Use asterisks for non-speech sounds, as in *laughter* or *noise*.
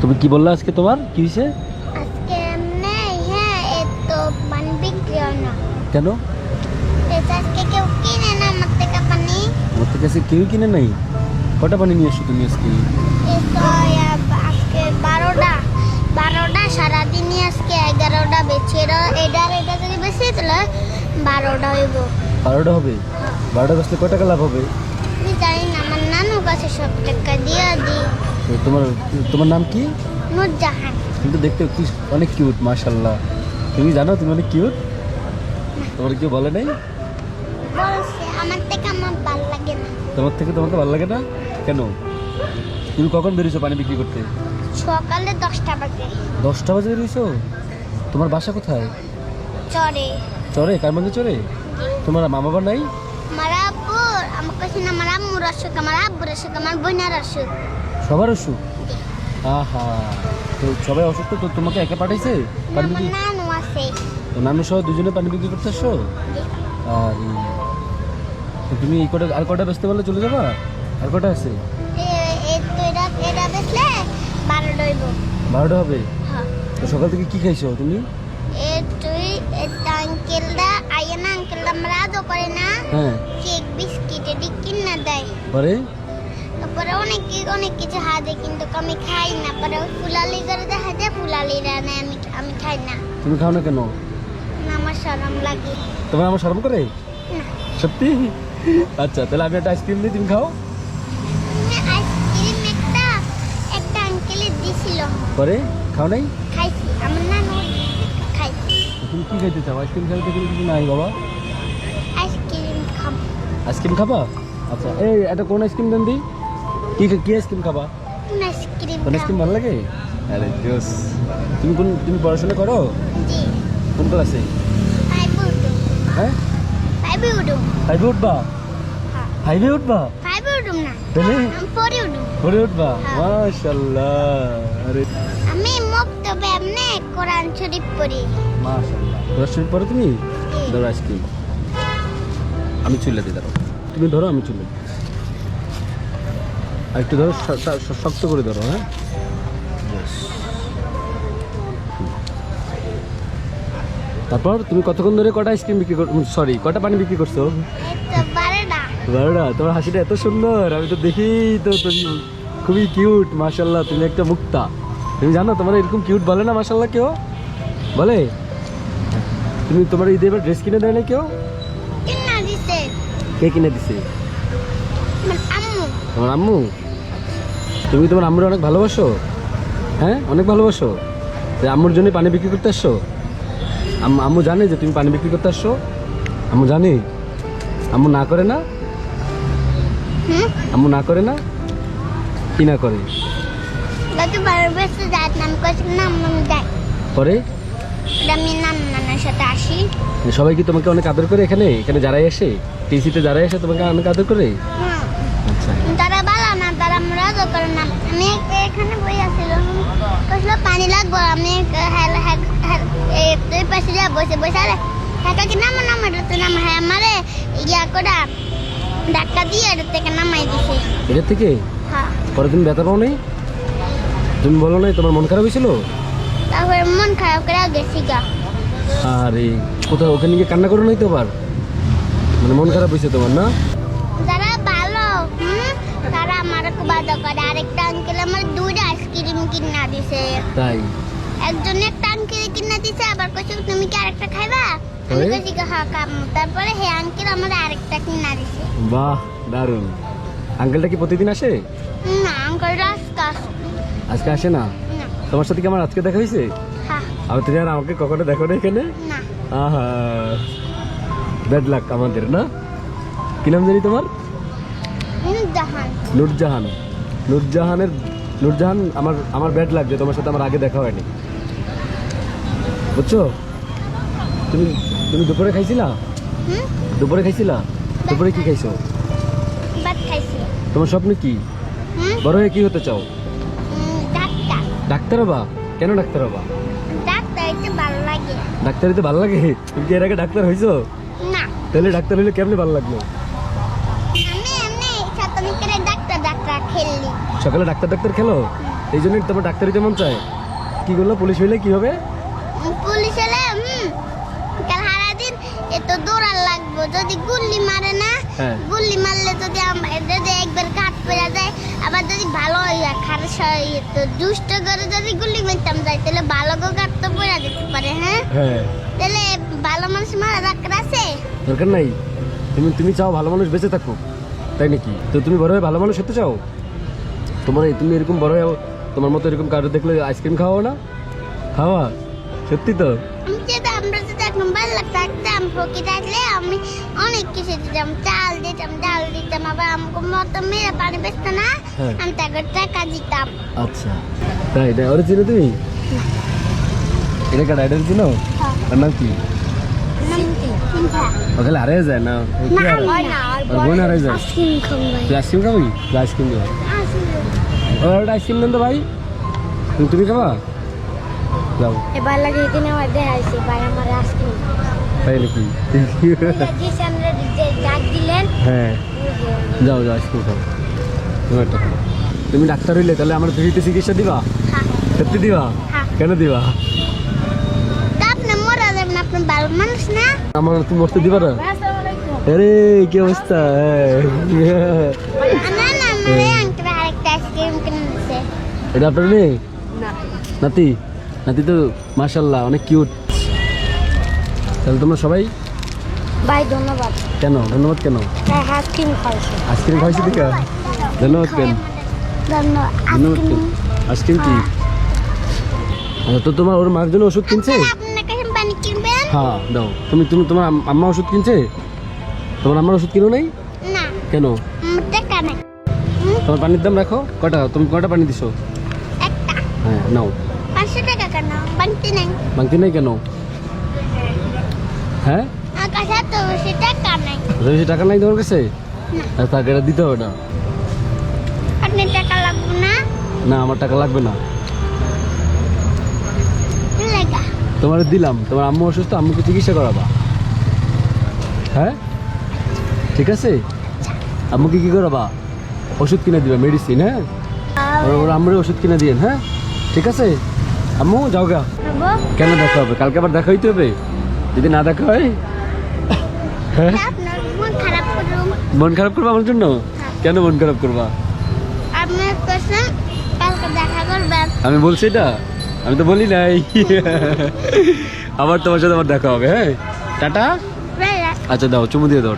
তুমি কি বললে আজকে তোমার? কি হয়েছে আজকে এমনি হ্যাঁ এ তো পানি বিক্রি হয় না। কেন? এটা আজকে কেউ কিনে না আমার থেকে পানি। আমার থেকে আজকে কেউ কিনে নাই? কটা পানি নিয়ে এসছো তুমি আজকে? আজকে বারোটা। বারোটা সারাদিনই আজকে এগারোটা বেছে এটার এটা যদি বেশি তাহলে বারোটা হইব। বারোটা হবে? বারোটা বাজলে কয় টাকা লাভ হবে? জানি না আমার নানু কাছে সব টাকা দিয়ে দিই। তোমার তোমার নাম কি? নুরজাহান। কিন্তু দেখতে কি অনেক কিউট মাশাল্লাহ তুমি জানো তুমি অনেক কিউট তোমার কেউ বলে নাই? আমার থেকে আমার ভালো লাগে না। তোমার থেকে তোমাকে ভালো লাগে না? কেন? তুমি কখন বেরিয়েছো পানি বিক্রি করতে? সকালে দশটা বাজে। দশটা বাজে বেরিয়েছো তোমার বাসা কোথায়? চরে। চরে? কার মধ্যে চরে? তোমার মা বাবা নাই? আমার আব্বু আমার কাছে না আমার আম্মুর অসুখ আমার আব্বুর অসুখ আমার বোনের অসুখ সবার অসুখ? আহা তো সবাই অসুখ তো তোমাকে একা পাঠাইছে? পানি বিক্রি? আছে। তো নানু সহ দুজনে পানি বিক্রি করতে আসছো? আর তো তুমি এই কটা আর কটা বেচতে পারলে চলে যাবা? আর কটা আছে? বারোটা হবে? হ্যাঁ। তো সকাল থেকে কি খাইছো তুমি? এ তুই এটা আঙ্কেলটা আইয়া না আঙ্কেলটা আমরা আদৌ করে না। হ্যাঁ। কেক বিস্কিট এটি কিনা দেয়। পরে? তারপরে অনেক অনেক কিছু হাতে কিন্তু আমি খাই না। পরে ফুলালি করে দেখা যায় ফুলালিরা নেয় আমি আমি খাই না। তুমি খাও না কেন? না, আমার শরম লাগে। তোমার আমার শরম করে? সত্যি? আচ্ছা তাহলে আমি একটা আইসক্রিম দিই তুমি খাও। আইসক্রিম একটা একটা আঙ্কেলে দিছিল। পরে? খাও নাই? খাইছি। আমার নানু খাইছি। তুমি কি খাইতে চাও? আইসক্রিম খাইতে গেলে কিছু নাই বাবা। আইসক্রিম খাব। আইসক্রিম খাবা? আচ্ছা এই এটা কোন আইসক্রিম দেন দি। কি কি আইসক্রিম খাবা? আইসক্রিম আইসক্রিম ভালো লাগে? আরে জোস। তুমি কোন তুমি পড়াশোনা করো? জি। কোন ক্লাসে হ্যাঁ? ফাইভ উডুম ফাইভে উঠবা? হ্যাঁ। ফাইভে উঠবা? ফাইভ উডুম না। তাহলে আমি পরে উডুম পরে উঠবা? হ্যাঁ। আরে। আমি মক্তবে এমনি কোরআন শরীফ পড়ি। মাশাল্লাহ দশ মিনিট পরে তুমি? ধরো আইসক্রিম আমি চুলে দিই ধরো। তুমি ধরো আমি চুলে দিই। আর একটু ধরো শক্ত করে ধরো হ্যাঁ? তারপর তুমি কতক্ষণ ধরে কটা আইসক্রিম বিক্রি কর সরি কটা পানি বিক্রি করছ? বারোটা। তোমার হাসিটা এত সুন্দর আমি তো দেখি তো তুমি খুবই কিউট মাশাল্লাহ তুমি একটা মুক্তা। তুমি জানো তোমার এরকম কিউট বলে না মাশাল্লাহ কেউ? বলে? তুমি তোমার ঈদে এবার ড্রেস কিনে দেয় না কেউ? কে কিনে দিছে? তোমার আম্মু? তুমি তোমার আম্মুর অনেক ভালোবাসো? হ্যাঁ? অনেক ভালোবাসো? যে আম্মুর জন্য পানি বিক্রি করতে আসছো? আম্মু জানে যে তুমি পানি বিক্রি করতে আসছো? আম্মু জানে? আম্মু না করে না? আম্মু না করে না? কি না করে? পরে? সবাই কি তোমাকে অনেক আদর করে এখানে? এখানে যারাই আসে টিসিতে যারাই আসে তোমাকে অনেক আদর করে? আচ্ছা তারা ভালো না তারা মজা করে না। আমি এখানে বই আসছিল কইছিল পানি লাগবো। আমি হ্যাঁ হ্যাঁ হ্যাঁ এই পাশে যা বসে বসে আরে হ্যাঁ কি নাম নাম এটা নাম। হ্যাঁ আমারে ইয়া করে ধাক্কা দিয়ে এটা থেকে নামাই দিছে। এটার থেকে? হ্যাঁ। পরে তুমি ব্যথা পাও নাই তুমি বলো নাই তোমার মন খারাপ হয়েছিল? তারপরে মন খারাপ করে গেছি গা। আরে কোথাও ওখানে গিয়ে কান্না করো নাই তো আবার? মানে মন খারাপ হয়েছে তোমার না? যারা ভালো তারা আমার খুব করে আরেকটা আঙ্কেল আমার দুইটা আইসক্রিম কিনা দিছে। তাই? একজন একটা আঙ্কেল কিনা দিছে আবার কইছে তুমি কি আরেকটা খাইবা? আমি কইছি হ্যাঁ খাব তারপরে হে আঙ্কেল আমার আরেকটা কিনা দিছে। বাহ দারুণ। আঙ্কেলটা কি প্রতিদিন আসে? না আজকে আসে না। তোমার সাথে কি আমার আজকে দেখা হয়েছে? হ্যাঁ আমি আমাকে কখনো দেখো না এখানে? না। আহা। ব্যাড লাক আমাদের না? কি নাম জানি তোমার? নূরজাহান। নূরজাহানের নূরজাহান আমার আমার ব্যাড লাগছে তোমার সাথে আমার আগে দেখা হয়নি। বুঝছ? তুমি তুমি দুপুরে খাইছিলা? হুম? দুপুরে খাইছিলা? দুপুরে কি খাইছো। ভাত খাইছি। তোমার স্বপ্ন কি? বড় হয়ে কি হতে চাও? ডাক্তার। ডাক্তার হবা? কেন ডাক্তার হবা? ডাক্তার হইতে ভালো লাগে? তুমি কি এর আগে ডাক্তার হইছো? না। তাহলে ডাক্তার হইলে কেমনে ভালো লাগল আমি এমনি সাতমিকের ডাক্তার ডাক্তার খেললি সকালে ডাক্তার ডাক্তার খেলো? এই জন্যই তোমার ডাক্তারি তেমন চায়। কি করল? পুলিশ হইলে কি হবে? পুলিশ কাল সারাদিন এত দৌড়ার লাগবো। যদি গুল্লি মারে না হ্যাঁ। গুল্লি মারলে যদি যদি একবার কাট পড়ে যায় আবার যদি ভালো খারাপ হয় তো দুষ্ট করে যদি গুল্লি মারতাম যাই তাহলে ভালো করে কাট তো পড়ে যেতে পারে হ্যাঁ? হ্যাঁ। তাহলে ভালো মানুষ মারা আছে? দরকার নাই। তুমি তুমি চাও ভালো মানুষ বেঁচে থাকো তাই নাকি? তো তুমি বড় হয়ে ভালো মানুষ হতে চাও? তোমার তুমি এরকম বড় হয়ে তোমার মতো এরকম কারও দেখলে আইসক্রিম খাওয়া না? খাওয়া? সত্যি তো? আমরা যদি এখন ভালো থাকতাম ফকির থাকলে আমি অনেক কিছু দিতাম চাল দিতাম ডাল দিতাম আবার আমাকে মতো মেরে পানি বেচতো না হ্যাঁ। আমি তাকে টাকা দিতাম। আচ্ছা। তাই এটা ওরা চিনো তুমি? এটা কাটা এটা চিনো? ওর নাম কি? ওখানে যায় না? বোন যায়? তুই আইসক্রিম খাবি? আইসক্রিম দিবা একটা আইসক্রিম দেন তো ভাই। তুমি খাবা? যাও। এবার লাগে এখানে আমার দেখাইছে ভাই আমার আইসক্রিম তাই নাকি? হ্যাঁ। যাও যাও আইসক্রিম খাও। তুমি ডাক্তার হইলে তাহলে আমার ফ্রিতে চিকিৎসা দিবা? সত্যি দিবা? হ্যাঁ। কেন দিবা? আমার তুমি মরতে দিবা না? আরে কি অবস্থা? হ্যাঁ। না না আমার আঙ্কেল আরেকটা আইসক্রিম কিনে দিচ্ছে এটা আপনার মেয়ে? নাতি? নাতি তো মাশাল্লাহ অনেক কিউট তাহলে তোমরা সবাই? ভাই ধন্যবাদ। কেন? ধন্যবাদ কেন? আইসক্রিম খাইছে আইসক্রিম খাইছি দিকা? ধন্যবাদ কেন? ধন্যবাদ। কেন? আইসক্রিম কি? আচ্ছা, তো তোমার ওর মার জন্য ওষুধ কিনছে? হ্যাঁ দাও। তুমি তুমি তোমার আম্মা ওষুধ কিনছে? তোমার আম্মার ওষুধ কিনো নাই? না। কেন? তোমার পানির দাম রাখো। কটা? তুমি কটা পানি দিছো? হ্যাঁ নাও পাঁচশো টাকা কেন? বানতে নাই। কেন? হ্যাঁ? বেশি টাকা নাই। তোমার কাছে? আর তাকে এটা দিতে হবে না। আপনি টাকা লাগবে না? না আমার টাকা লাগবে না। তোমার দিলাম। তোমার আম্মু অসুস্থ আম্মুকে চিকিৎসা করাবা। হ্যাঁ? ঠিক আছে? আম্মুকে কি করাবা? ওষুধ কিনে দিবে মেডিসিন হ্যাঁ? ওর আম্মুর ওষুধ কিনে দিন হ্যাঁ? ঠিক আছে? আম্মু যাও গা কেন দেখা হবে? কালকে আবার দেখা হইতে হবে? যদি না দেখা হয়? হ্যাঁ? মন খারাপ করবা আমার জন্য? কেন মন খারাপ করবা? আমি বলছি এটা? আমি তো বলি নাই। *laughs* আবার তোমার সাথে আবার দেখা হবে হ্যাঁ? টাটা? আচ্ছা দাও চুমু দিয়ে দাও